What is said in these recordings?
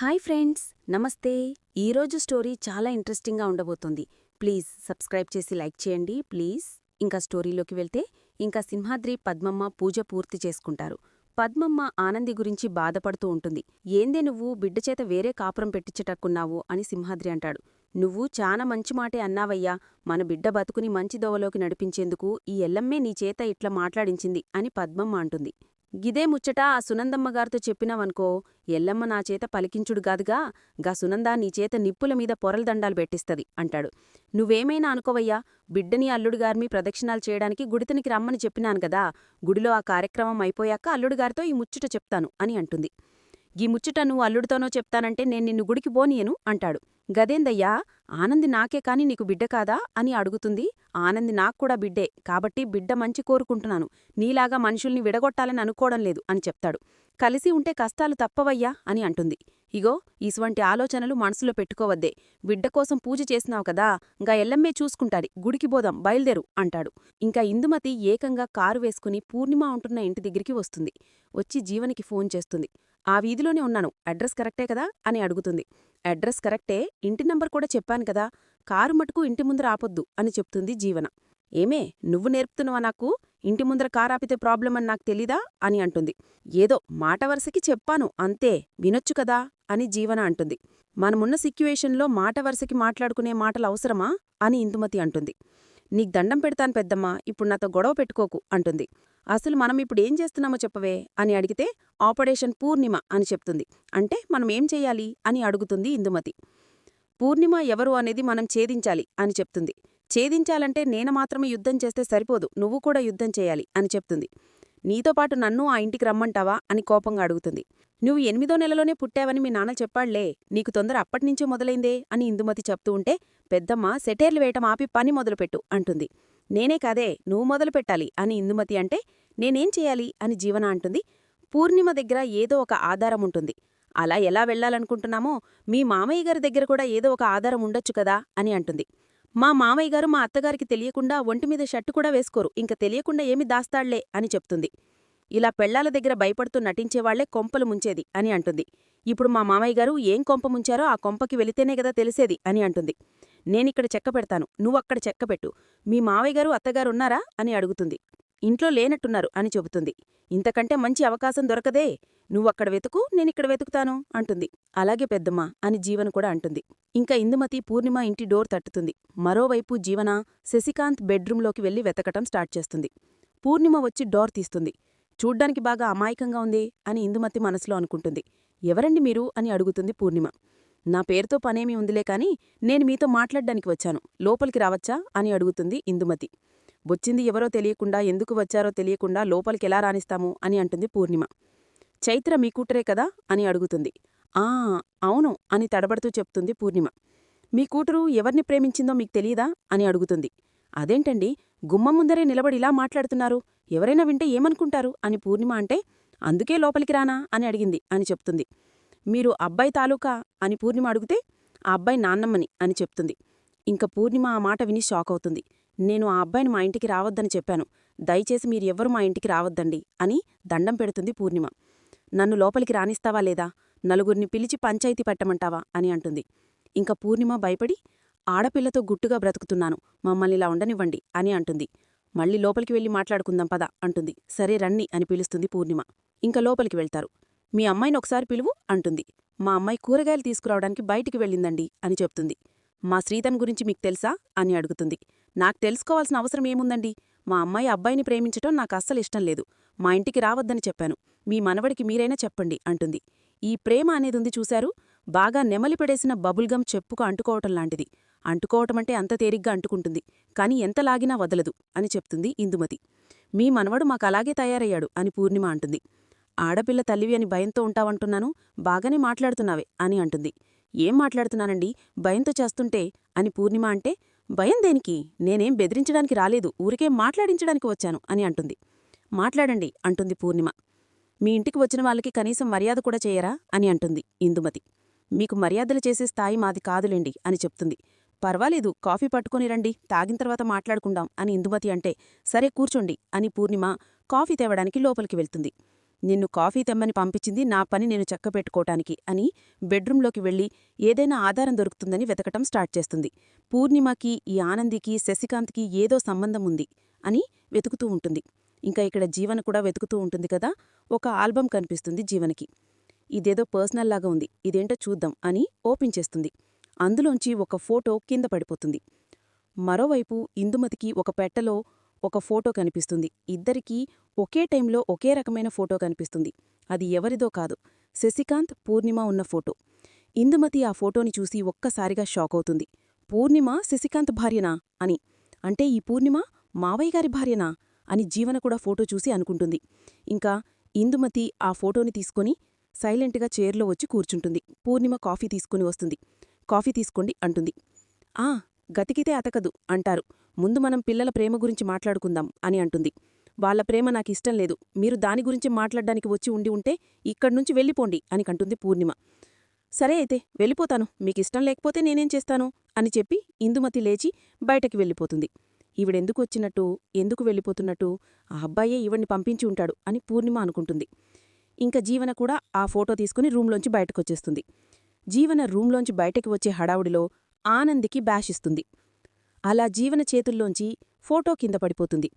Hi friends నమస్తే. ఈరోజు story చాలా ఇంట్రెస్టింగ్గా ఉండబోతుంది. ప్లీజ్ సబ్స్క్రైబ్ చేసి లైక్ చేయండి. ప్లీజ్ ఇంకా స్టోరీలోకి వెళ్తే ఇంకా సింహాద్రి పద్మమ్మ పూజ పూర్తి చేసుకుంటారు. పద్మమ్మ ఆనంది గురించి బాధపడుతూ ఉంటుంది. ఏందే నువ్వు? బిడ్డచేత వేరే కాపురం పెట్టించటక్కున్నావు అని సింహాద్రి అంటాడు. నువ్వు చాలా మంచి మాటే అన్నావయ్యా. మన బిడ్డ బతుకుని మంచి దోవలోకి నడిపించేందుకు ఈ ఎల్లమ్మే నీ చేత ఇట్లా మాట్లాడించింది అని పద్మమ్మ అంటుంది. గిదే ముచ్చట ఆ సునందమ్మగారితో చెప్పినావనుకో ఎల్లమ్మ నా చేత పలికించుడు గాదుగా గా సునంద నీ చేత నిప్పుల మీద పొరలదండాలు పెట్టిస్తది అంటాడు. నువ్వేమైనా అనుకోవయ్యా బిడ్డని అల్లుడుగారిమి ప్రదక్షిణాలు చేయడానికి గుడితనికి రమ్మని చెప్పినాను గదా గుడిలో ఆ కార్యక్రమం అయిపోయాక అల్లుడుగారితో ఈ ముచ్చట చెప్తాను అని అంటుంది. గీ ముచ్చట నువ్వు అల్లుడితోనో చెప్తానంటే నేను నిన్ను గుడికి బోనియను అంటాడు. గదేందయ్యా ఆనంది నాకే కాని నీకు బిడ్డ కాదా? అని అడుగుతుంది. ఆనంది నాక్కూడా బిడ్డే కాబట్టి బిడ్డ మంచి కోరుకుంటున్నాను. నీలాగా మనుషుల్ని విడగొట్టాలని అనుకోవడం లేదు అని చెప్తాడు. కలిసి ఉంటే కష్టాలు తప్పవయ్యా అని అంటుంది. ఇగో ఇసువంటి ఆలోచనలు మనసులో పెట్టుకోవద్దే. బిడ్డ కోసం పూజ చేసినావు కదా ఇంకా ఎల్లమ్మే చూసుకుంటాడి గుడికి బోదాం బయలుదేరు అంటాడు. ఇంకా ఇందుమతి ఏకంగా కారు వేసుకుని పూర్ణిమ ఉంటున్న ఇంటి దగ్గరికి వస్తుంది. వచ్చి జీవనికి ఫోన్ చేస్తుంది. ఆ వీధిలోనే ఉన్నాను. అడ్రస్ కరెక్టే కదా? అని అడుగుతుంది. అడ్రస్ కరెక్టే. ఇంటి నంబర్ కూడా చెప్పాను కదా. కారు మటుకు ఇంటి ముందర ఆపొద్దు అని చెప్తుంది జీవన. ఏమే? నువ్వు నేర్పుతున్నావా నాకు? ఇంటి ముందర కారాపితే ప్రాబ్లం అని నాకు తెలీదా? అని అంటుంది. ఏదో మాట వరుసకి చెప్పాను. అంతే. వినొచ్చు కదా? అని జీవన అంటుంది. మనమున్న సిక్యువేషన్లో మాట వరుసకి మాట్లాడుకునే మాటలు అవసరమా? అని ఇందుమతి అంటుంది. నీకు దండం పెడతాను పెద్దమ్మా ఇప్పుడు నాతో గొడవ పెట్టుకోకు అంటుంది. అసలు మనం ఇప్పుడు ఏం చేస్తున్నామో చెప్పవే అని అడిగితే ఆపరేషన్ పూర్ణిమ అని చెప్తుంది. అంటే మనం ఏం చెయ్యాలి అని అడుగుతుంది ఇందుమతి. పూర్ణిమ ఎవరు అనేది మనం ఛేదించాలి అని చెప్తుంది. ఛేదించాలంటే నేను మాత్రమే యుద్ధం చేస్తే సరిపోదు నువ్వు కూడా యుద్ధం చేయాలి అని చెప్తుంది. నీతో పాటు నన్ను ఆ ఇంటికి రమ్మంటావా? అని కోపంగా అడుగుతుంది. నువ్వు ఎనిమిదో నెలలోనే పుట్టావని మీ నాన్న చెప్పాళ్ళే నీకు తొందర అప్పటినుంచే మొదలైందే అని ఇందుమతి చెప్తూ ఉంటే పెద్దమ్మ సెటేర్లు వేయటం ఆపి పని మొదలుపెట్టు అంటుంది. నేనే కాదే నువ్వు మొదలు పెట్టాలి అని ఇందుమతి అంటే నేనేం చేయాలి అని జీవన అంటుంది. పూర్ణిమ దగ్గర ఏదో ఒక ఆధారం ఉంటుంది. అలా ఎలా వెళ్ళాలనుకుంటున్నామో మీ మామయ్య గారి దగ్గర కూడా ఏదో ఒక ఆధారం ఉండొచ్చు కదా అని అంటుంది. మా మామయ్య గారు మా అత్తగారికి తెలియకుండా ఒంటిమీద షర్టు కూడా వేసుకోరు. ఇంక తెలియకుండా ఏమి దాస్తాళ్ళే అని చెప్తుంది. ఇలా పెళ్ళాల దగ్గర భయపడుతూ నటించేవాళ్ళే కొంపలు ముంచేది అని అంటుంది. ఇప్పుడు మా మామయ్య గారు ఏం కొంప ముంచారో ఆ కొంపకి వెళితేనే కదా తెలిసేది అని అంటుంది. నేనిక్కడ చెక్క పెడతాను. నువ్వక్కడ చెక్క పెట్టు. మీ మావయ్య గారు అత్తగారున్నారా అని అడుగుతుంది. ఇంట్లో లేనట్టున్నారు అని చెబుతుంది. ఇంతకంటే మంచి అవకాశం దొరకదే. నువ్వక్కడ వెతుకు నేనిక్కడ వెతుకుతాను అంటుంది. అలాగే పెద్దమ్మ అని జీవన కూడా అంటుంది. ఇంకా ఇందుమతి పూర్ణిమ ఇంటి డోర్ తట్టుతుంది. మరోవైపు జీవన శశికాంత్ బెడ్రూంలోకి వెళ్ళి వెతకటం స్టార్ట్ చేస్తుంది. పూర్ణిమ వచ్చి డోర్ తీస్తుంది. చూడ్డానికి బాగా అమాయకంగా ఉంది అని ఇందుమతి మనసులో అనుకుంటుంది. ఎవరండి మీరు అని అడుగుతుంది పూర్ణిమ. నా పేరుతో పనేమీ ఉందిలే కాని నేను మీతో మాట్లాడ్డానికి వచ్చాను. లోపలికి రావచ్చా అని అడుగుతుంది ఇందుమతి. వచ్చింది ఎవరో తెలియకుండా ఎందుకు వచ్చారో తెలియకుండా లోపలికెలా రాణిస్తాము అని అంటుంది పూర్ణిమ. చైత్ర మీ కూటరే కదా? అని అడుగుతుంది. ఆ అవును అని తడబడుతూ చెప్తుంది పూర్ణిమ. మీ కూతురు ఎవరిని ప్రేమించిందో మీకు తెలియదా అని అడుగుతుంది. అదేంటండి? గుమ్మం ముందరే నిలబడి ఇలా మాట్లాడుతున్నారు. ఎవరైనా వింటే ఏమనుకుంటారు? అని పూర్ణిమ అంటే అందుకే లోపలికి రానా? అని అడిగింది అని చెప్తుంది. మీరు అబ్బాయి తాలూకా? అని పూర్ణిమ అడిగితే ఆ అబ్బాయి నాన్నమ్మని అని చెప్తుంది. ఇంక పూర్ణిమ ఆ మాట విని షాక్ అవుతుంది. నేను ఆ అబ్బాయిని మా ఇంటికి రావద్దని చెప్పాను. దయచేసి మీరు మా ఇంటికి రావద్దండి అని దండం పెడుతుంది పూర్ణిమ. నన్ను లోపలికి రానిస్తావా లేదా? నలుగురిని పిలిచి పంచాయతీ పెట్టమంటావా? అని అంటుంది. ఇంకా పూర్ణిమ భయపడి ఆడపిల్లతో గుట్టుగా బ్రతుకుతున్నాను. మమ్మల్ని ఇలా ఉండనివ్వండి అని అంటుంది. మళ్ళీ లోపలికి వెళ్ళి మాట్లాడుకుందాం పద అంటుంది. సరే రన్ని అని పిలుస్తుంది పూర్ణిమ. ఇంక లోపలికి వెళ్తారు. మీ అమ్మాయిని ఒకసారి పిలువు అంటుంది. మా అమ్మాయి కూరగాయలు తీసుకురావడానికి బయటికి వెళ్ళిందండి అని చెప్తుంది. మా శ్రీధన్ గురించి మీకు తెలుసా? అని అడుగుతుంది. నాకు తెలుసుకోవాల్సిన అవసరం ఏముందండి? మా అమ్మాయి అబ్బాయిని ప్రేమించటం నాకు అస్సలు ఇష్టం లేదు. మా ఇంటికి రావద్దని చెప్పాను. మీ మనవడికి మీరైనా చెప్పండి అంటుంది. ఈ ప్రేమ అనేదుంది చూశారు? బాగా నెమలిపడేసిన బబుల్గమ్ చెప్పుకు అంటుకోవటం లాంటిది. అంటుకోవటమంటే అంత తేలిగ్గా అంటుకుంటుంది. కాని ఎంత లాగినా వదలదు అని చెప్తుంది ఇందుమతి. మీ మనవడు మాకలాగే తయారయ్యాడు అని పూర్ణిమ అంటుంది. ఆడపిల్ల తల్లివి అని భయంతో ఉంటావంటున్నాను? బాగానే మాట్లాడుతున్నావే అని అంటుంది. ఏం మాట్లాడుతున్నానండి? భయంతో చేస్తుంటే అని పూర్ణిమ అంటే భయం దేనికి? నేనేం బెదిరించడానికి రాలేదు. ఊరికే మాట్లాడించడానికి వచ్చాను అని అంటుంది. మాట్లాడండి అంటుంది పూర్ణిమ. మీ ఇంటికి వచ్చిన వాళ్ళకి కనీసం మర్యాద కూడా చేయరా? అని అంటుంది ఇందుమతి. మీకు మర్యాదలు చేసే స్థాయి మాది కాదులేండి అని చెప్తుంది. పర్వాలేదు కాఫీ పట్టుకొని రండి తాగిన తర్వాత మాట్లాడుకుందాం అని ఇందుమతి అంటే సరే కూర్చోండి అని పూర్ణిమ కాఫీ తేవడానికి లోపలికి వెళ్తుంది. నిన్ను కాఫీ తెమ్మని పంపించింది నా పని నేను చక్కపెట్టుకోటానికి అని బెడ్రూంలోకి వెళ్ళి ఏదైనా ఆధారం దొరుకుతుందని వెతకటం స్టార్ట్ చేస్తుంది. పూర్ణిమకి ఈ ఆనందికి శశికాంత్కి ఏదో సంబంధం ఉంది అని వెతుకుతూ ఉంటుంది. ఇంకా ఇక్కడ జీవన కూడా వెతుకుతూ ఉంటుంది కదా? ఒక ఆల్బం కనిపిస్తుంది జీవనకి. ఇదేదో పర్సనల్ లాగా ఉంది. ఇదేంటో చూద్దాం అని ఓపెన్ చేస్తుంది. అందులోంచి ఒక ఫోటో కింద పడిపోతుంది. మరోవైపు ఇందుమతికి ఒక పెట్టెలో ఒక ఫోటో కనిపిస్తుంది. ఇద్దరికీ ఒకే టైంలో ఒకే రకమైన ఫోటో కనిపిస్తుంది. అది ఎవరిదో కాదు. శశికాంత్ పూర్ణిమ ఉన్న ఫోటో. ఇందుమతి ఆ ఫోటోని చూసి ఒక్కసారిగా షాక్ అవుతుంది. పూర్ణిమ శశికాంత్ భార్యనా అని. అంటే ఈ పూర్ణిమ మావయ్య గారి భార్యనా అని జీవన కూడా ఫోటో చూసి అనుకుంటుంది. ఇంకా ఇందుమతి ఆ ఫోటోని తీసుకొని సైలెంట్గా చైర్లో వచ్చి కూర్చుంటుంది. పూర్ణిమ కాఫీ తీసుకుని వస్తుంది. కాఫీ తీసుకోండి అంటుంది. ఆ గతికితే అతకదు అంటారు. ముందు మనం పిల్లల ప్రేమ గురించి మాట్లాడుకుందాం అని అంటుంది. వాళ్ళ ప్రేమ నాకు ఇష్టం లేదు. మీరు దాని గురించి మాట్లాడ్డానికి వచ్చి ఉండి ఉంటే ఇక్కడ్నుంచి వెళ్ళిపోండి అని కంటుంది పూర్ణిమ. సరే అయితే వెళ్ళిపోతాను. మీకిష్టం లేకపోతే నేనేం చేస్తాను? అని చెప్పి ఇందుమతి లేచి బయటకి వెళ్ళిపోతుంది. ఈవిడెందుకు వచ్చినట్టు ఎందుకు వెళ్ళిపోతున్నట్టు? ఆ అబ్బాయే ఈవిడ్ని పంపించి ఉంటాడు అని పూర్ణిమ అనుకుంటుంది. ఇంక జీవన కూడా ఆ ఫోటో తీసుకుని రూంలోంచి బయటకొచ్చేస్తుంది. జీవన రూంలోంచి బయటకి వచ్చే హడావుడిలో ఆనందికి బ్యాషిస్తుంది. అలా జీవన చేతుల్లోంచి ఫోటో కింద పడిపోతుంది.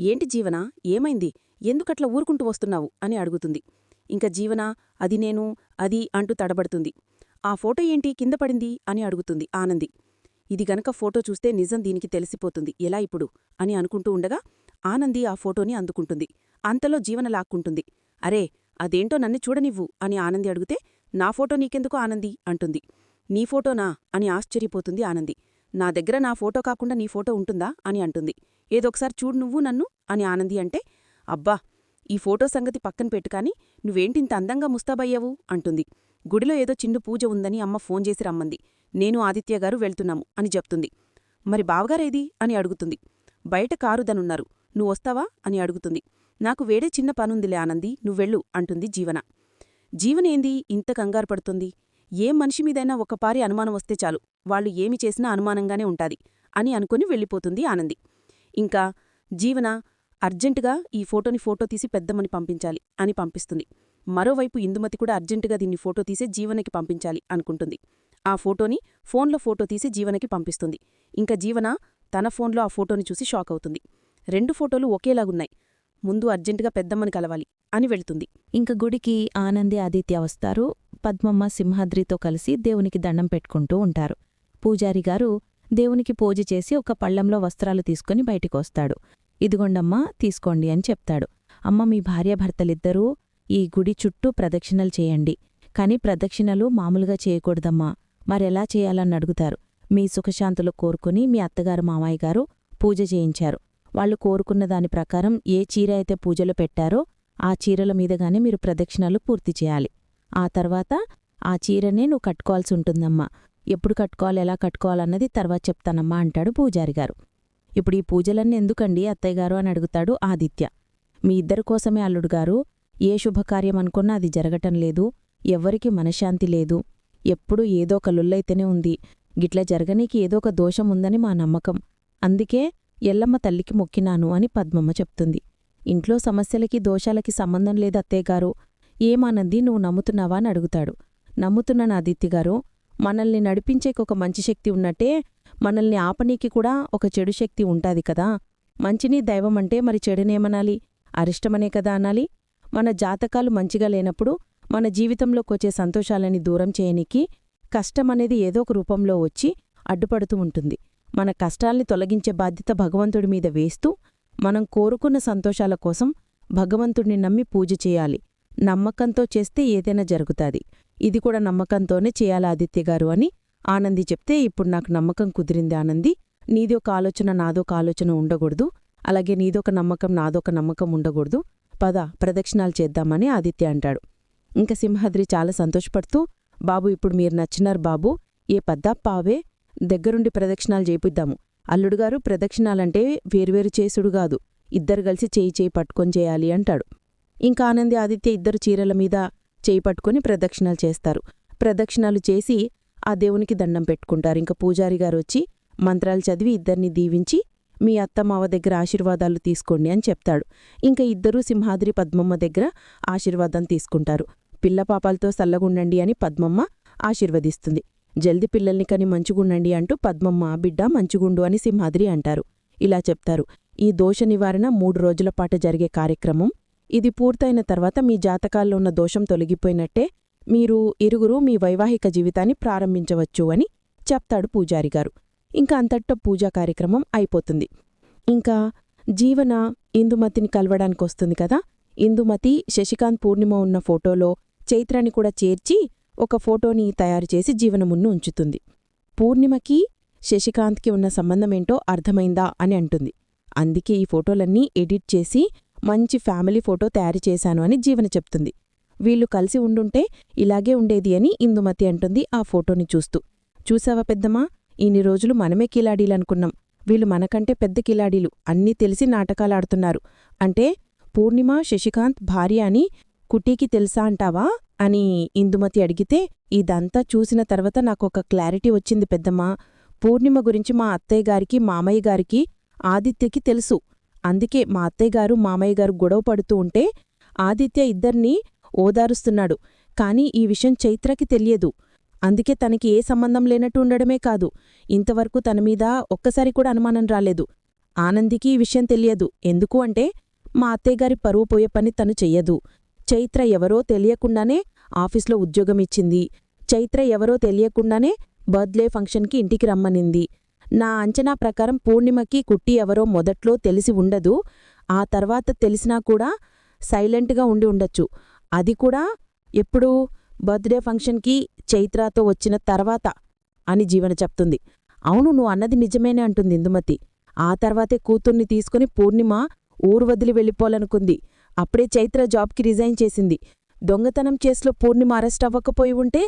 ఏంటి జీవన? ఏమైంది? ఎందుకట్లా ఊరుకుంటూ వస్తున్నావు? అని అడుగుతుంది. ఇంక జీవన అది నేను అది అంటూ తడబడుతుంది. ఆ ఫోటో ఏంటి? కింద పడింది? అని అడుగుతుంది ఆనంది. ఇది గనక ఫోటో చూస్తే నిజం దీనికి తెలిసిపోతుంది. ఎలా ఇప్పుడు? అని అనుకుంటూ ఉండగా ఆనంది ఆ ఫోటోని అందుకుంటుంది. అంతలో జీవన లాక్కుంటుంది. అరే అదేంటో నన్ను చూడనివ్వు అని ఆనంది అడిగితే నా ఫోటో నీకెందుకు ఆనంది? అంటుంది. నీ ఫోటోనా? అని ఆశ్చర్యపోతుంది ఆనంది. నా దగ్గర నా ఫోటో కాకుండా నీ ఫోటో ఉంటుందా? అని అంటుంది. ఏదొకసారి చూడు నువ్వు నన్ను? అని ఆనంది అంటే అబ్బా ఈ ఫోటో సంగతి పక్కన పెట్టుకాని నువ్వేంటింత అందంగా ముస్తాబయ్యావు? అంటుంది. గుడిలో ఏదో చిన్న పూజ ఉందని అమ్మ ఫోన్ చేసి రమ్మంది. నేను ఆదిత్య గారు వెళ్తున్నాము అని చెప్తుంది. మరి బావగారేది? అని అడుగుతుంది. బయట కారుదనున్నారు. నువ్వొస్తావా అని అడుగుతుంది. నాకు వేడే చిన్న పనుందిలే ఆనంది నువ్వెళ్ళు అంటుంది జీవన. జీవనేంది ఇంత కంగారు పడుతుంది. ఏ మనిషి మీదైనా ఒకపారి అనుమానం వస్తే చాలు. వాళ్ళు ఏమి చేసినా అనుమానంగానే ఉంటాది అని అనుకుని వెళ్ళిపోతుంది ఆనంది. ఇంకా జీవన అర్జెంటుగా ఈ ఫోటోని ఫోటో తీసి పెద్దమని పంపించాలి అని పంపిస్తుంది. మరోవైపు ఇందుమతి కూడా అర్జెంటుగా దీన్ని ఫోటో తీసి జీవనకి పంపించాలి అనుకుంటుంది. ఆ ఫోటోని ఫోన్లో ఫోటో తీసి జీవనకి పంపిస్తుంది. ఇంకా జీవన తన ఫోన్లో ఆ ఫోటోని చూసి షాక్ అవుతుంది. రెండు ఫోటోలు ఒకేలాగున్నాయి. ముందు అర్జెంటుగా పెద్దమ్మని కలవాలి అని వెళుతుంది. ఇంక గుడికి ఆనంది ఆదిత్య వస్తారు. పద్మమ్మ సింహాద్రితో కలిసి దేవునికి దండం పెట్టుకుంటూ ఉంటారు. పూజారి గారు దేవునికి పూజ చేసి ఒక పళ్ళంలో వస్త్రాలు తీసుకుని బయటికొస్తాడు. ఇదిగొండమ్మా తీసుకోండి అని చెప్తాడు. అమ్మ మీ భార్యాభర్తలిద్దరూ ఈ గుడి చుట్టూ ప్రదక్షిణలు చేయండి. కాని ప్రదక్షిణలు మామూలుగా చేయకూడదమ్మా. మరెలా చేయాలని అడుగుతారు. మీ సుఖశాంతులు కోరుకుని మీ అత్తగారు మామయ్య గారు పూజ చేయించారు. వాళ్ళు కోరుకున్న దాని ప్రకారం ఏ చీర అయితే పూజలో పెట్టారో ఆ చీరల మీదగానే మీరు ప్రదక్షిణలు పూర్తి చేయాలి. ఆ తర్వాత ఆ చీరనే నువ్వు కట్టుకోవాల్సి ఉంటుందమ్మా. ఎప్పుడు కట్టుకోవాలి ఎలా కట్టుకోవాలన్నది తర్వాత చెప్తానమ్మా అంటాడు పూజారి గారు. ఇప్పుడు ఈ పూజలన్నీ ఎందుకండి అత్తయ్య గారు అని అడుగుతాడు ఆదిత్య. మీ ఇద్దరి కోసమే అల్లుడుగారు ఏ శుభకార్యం అనుకున్నా అది జరగటం లేదు ఎవ్వరికీ మనశ్శాంతి లేదు. ఎప్పుడూ ఏదో ఒక లుల్లైతేనే ఉంది. గిట్ల జరగనీకి ఏదో ఒక దోషం ఉందని మా నమ్మకం. అందుకే ఎల్లమ్మ తల్లికి మొక్కినాను అని పద్మమ్మ చెప్తుంది. ఇంట్లో సమస్యలకి దోషాలకి సంబంధం లేదు అత్తయ్యగారు ఏమానంది నువ్వు నమ్ముతున్నావా అని అడుగుతాడు. నమ్ముతున్నాను ఆదిత్యగారు మనల్ని నడిపించేకొక మంచి శక్తి ఉన్నట్టే మనల్ని ఆపనీకి కూడా ఒక చెడు శక్తి ఉంటాది కదా. మంచిని దైవమంటే మరి చెడునేమనాలి అరిష్టమనే కదా అనాలి? మన జాతకాలు మంచిగా లేనప్పుడు మన జీవితంలోకొచ్చే సంతోషాలని దూరం చేయనీకి కష్టమనేది ఏదో ఒక రూపంలో వచ్చి అడ్డుపడుతూ ఉంటుంది. మన కష్టాల్ని తొలగించే బాధ్యత భగవంతుడి మీద వేస్తూ మనం కోరుకున్న సంతోషాల కోసం భగవంతుడిని నమ్మి పూజ చేయాలి. నమ్మకంతో చేస్తే ఏదైనా జరుగుతాది. ఇది కూడా నమ్మకంతోనే చేయాలి ఆదిత్యగారు అని ఆనంది చెప్తే ఇప్పుడు నాకు నమ్మకం కుదిరింది ఆనంది. నీదొక ఆలోచన నాదొక ఆలోచన ఉండకూడదు. అలాగే నీదొక నమ్మకం నాదొక నమ్మకం ఉండకూడదు. పద ప్రదక్షిణాలు చేద్దామని ఆదిత్య అంటాడు. ఇంక సింహాద్రి చాలా సంతోషపడుతూ బాబు ఇప్పుడు మీరు నచ్చినారు బాబు ఏ పద్దాప్పావే దగ్గరుండి ప్రదక్షిణాలు చేపిద్దాము. అల్లుడుగారు ప్రదక్షిణాలంటే వేర్వేరు చేసుడుగాదు ఇద్దరు కలిసి చేయి చేయి పట్టుకొని చేయాలి అంటాడు. ఇంకా ఆనంది ఆదిత్య ఇద్దరు చీరల మీద చేయి పట్టుకొని ప్రదక్షిణాలు చేస్తారు. ప్రదక్షిణాలు చేసి ఆ దేవునికి దండం పెట్టుకుంటారు. ఇంకా పూజారి గారు వచ్చి మంత్రాలు చదివి ఇద్దరిని దీవించి మీ అత్తమావ దగ్గర ఆశీర్వాదాలు తీసుకోండి అని చెప్తాడు. ఇంకా ఇద్దరూ సింహాద్రి పద్మమ్మ దగ్గర ఆశీర్వాదం తీసుకుంటారు. పిల్ల పాపాలతో సల్లగుండండి అని పద్మమ్మ ఆశీర్వదిస్తుంది. జల్ది పిల్లల్ని కని మంచుగుండండి అంటూ పద్మమ్మ బిడ్డ మంచుగుండు అని సింహాద్రి అంటారు. ఇలా చెప్తారు. ఈ దోష నివారణ మూడు రోజుల పాటు జరిగే కార్యక్రమం. ఇది పూర్తయిన తర్వాత మీ జాతకాల్లో ఉన్న దోషం తొలగిపోయినట్టే మీరు ఇరుగురు మీ వైవాహిక జీవితాన్ని ప్రారంభించవచ్చు అని చెప్తాడు పూజారిగారు ఇంకా అంతట్లో పూజా కార్యక్రమం అయిపోతుంది. ఇంకా జీవన ఇందుమతిని కలవడానికొస్తుంది కదా? ఇందుమతి శశికాంత్ పూర్ణిమ ఉన్న ఫోటోలో చైత్రాన్ని కూడా చేర్చి ఒక ఫోటోని తయారు చేసి జీవన ఉంచుతుంది. పూర్ణిమకి శశికాంత్కి ఉన్న సంబంధమేంటో అర్థమైందా అని అంటుంది. అందుకే ఈ ఫోటోలన్నీ ఎడిట్ చేసి మంచి ఫ్యామిలీ ఫోటో తయారు చేశాను అని జీవన చెప్తుంది. వీళ్ళు కలిసి ఉండుంటే ఇలాగే ఉండేది అని ఇందుమతి అంటుంది ఆ ఫోటోని చూస్తూ. చూసావా పెద్దమ్మా? ఇన్ని రోజులు మనమే కిలాడీలనుకున్నాం. వీళ్ళు మనకంటే పెద్ద కిలాడీలు. అన్నీ తెలిసి నాటకాలాడుతున్నారు. అంటే పూర్ణిమ శశికాంత్ భార్య అని కుటీకి తెలుసా అంటావా? అని ఇందుమతి అడిగితే ఇదంతా చూసిన తర్వాత నాకొక క్లారిటీ వచ్చింది పెద్దమ్మా. పూర్ణిమ గురించి మా అత్తయ్య గారికి మామయ్య గారికి ఆదిత్యకి తెలుసు. అందుకే మా అత్తయ్య గారు మామయ్య గారు గొడవ పడుతూ ఉంటే ఆదిత్య ఇద్దర్నీ ఓదారుస్తున్నాడు. కాని ఈ విషయం చైత్రకి తెలియదు. అందుకే తనకి ఏ సంబంధం లేనట్టు ఉండడమే కాదు. ఇంతవరకు తన మీద ఒక్కసారి కూడా అనుమానం రాలేదు. ఆనందికి ఈ విషయం తెలియదు. ఎందుకు అంటే మా అత్తయ్యగారి పరువు పోయే పని తను చెయ్యదు. చైత్ర ఎవరో తెలియకుండానే ఆఫీస్లో ఉద్యోగమిచ్చింది చైత్ర ఎవరో తెలియకుండానే బర్త్డే ఫంక్షన్కి ఇంటికి రమ్మనింది. నా అంచనా ప్రకారం పూర్ణిమకి కుట్టి ఎవరో మొదట్లో తెలిసి ఉండదు. ఆ తర్వాత తెలిసినా కూడా సైలెంట్గా ఉండి ఉండొచ్చు. అది కూడా ఎప్పుడూ బర్త్డే ఫంక్షన్కి చైత్రాతో వచ్చిన తర్వాత అని జీవన చెప్తుంది. అవును నువ్వు అన్నది నిజమేనే అంటుంది ఇందుమతి. ఆ తర్వాతే కూతుర్ని తీసుకుని పూర్ణిమ ఊరు వదిలి వెళ్ళిపోవాలనుకుంది. అప్పుడే చైత్ర జాబ్కి రిజైన్ చేసింది. దొంగతనం కేసులో పూర్ణిమ అరెస్ట్ అవ్వకపోయి ఉంటే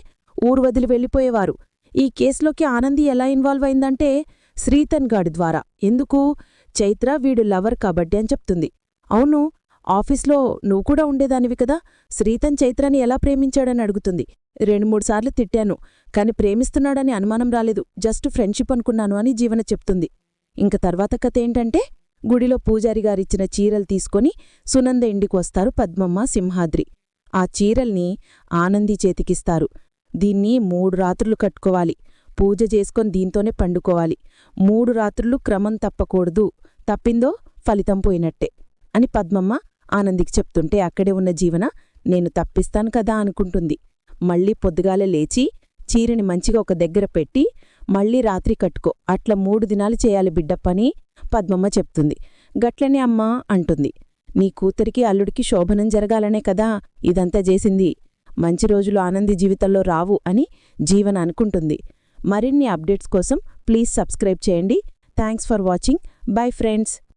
ఊరు వదిలి వెళ్ళిపోయేవారు. ఈ కేసులోకి ఆనంది ఎలా ఇన్వాల్వ్ అయిందంటే శ్రీతన్ గాడి ద్వారా. ఎందుకు? చైత్ర వీడు లవర్ కాబట్టి అని చెప్తుంది. అవును ఆఫీస్లో నువ్వు కూడా ఉండేదానివి కదా? శ్రీతన్ చైత్రని ఎలా ప్రేమించాడని అడుగుతుంది. రెండు మూడు సార్లు తిట్టాను కాని ప్రేమిస్తున్నాడని అనుమానం రాలేదు. జస్ట్ ఫ్రెండ్షిప్ అనుకున్నాను అని జీవన చెప్తుంది. ఇంక తర్వాత కథ ఏంటంటే గుడిలో పూజారి గారిచ్చిన చీరలు తీసుకొని సునంద ఇంటికి వస్తారు పద్మమ్మ సింహాద్రి. ఆ చీరల్ని ఆనంది చేతికిస్తారు. దీన్ని మూడు రాత్రులు కట్టుకోవాలి. పూజ చేసుకొని దీంతోనే పండుకోవాలి. మూడు రాత్రులు క్రమం తప్పకూడదు. తప్పిందో ఫలితం పోయినట్టే అని పద్మమ్మ ఆనందికి చెప్తుంటే అక్కడే ఉన్న జీవన నేను తప్పిస్తాను కదా అనుకుంటుంది. మళ్ళీ పొద్దుగాలే లేచి చీరని మంచిగా ఒక దగ్గర పెట్టి మళ్ళీ రాత్రి కట్టుకో అట్లా మూడు దినాలు చేయాలి బిడ్డప్పని పద్మమ్మ చెప్తుంది. గట్లనే అమ్మా అంటుంది. నీ కూతురికి అల్లుడికి శోభనం జరగాలనే కదా ఇదంతా చేసింది. మంచి రోజులు ఆనంది జీవితంలో రావు అని జీవన అనుకుంటుంది. మరిన్ని అప్డేట్స్ కోసం ప్లీజ్ సబ్స్క్రైబ్ చేయండి. Thanks for watching. Bye friends.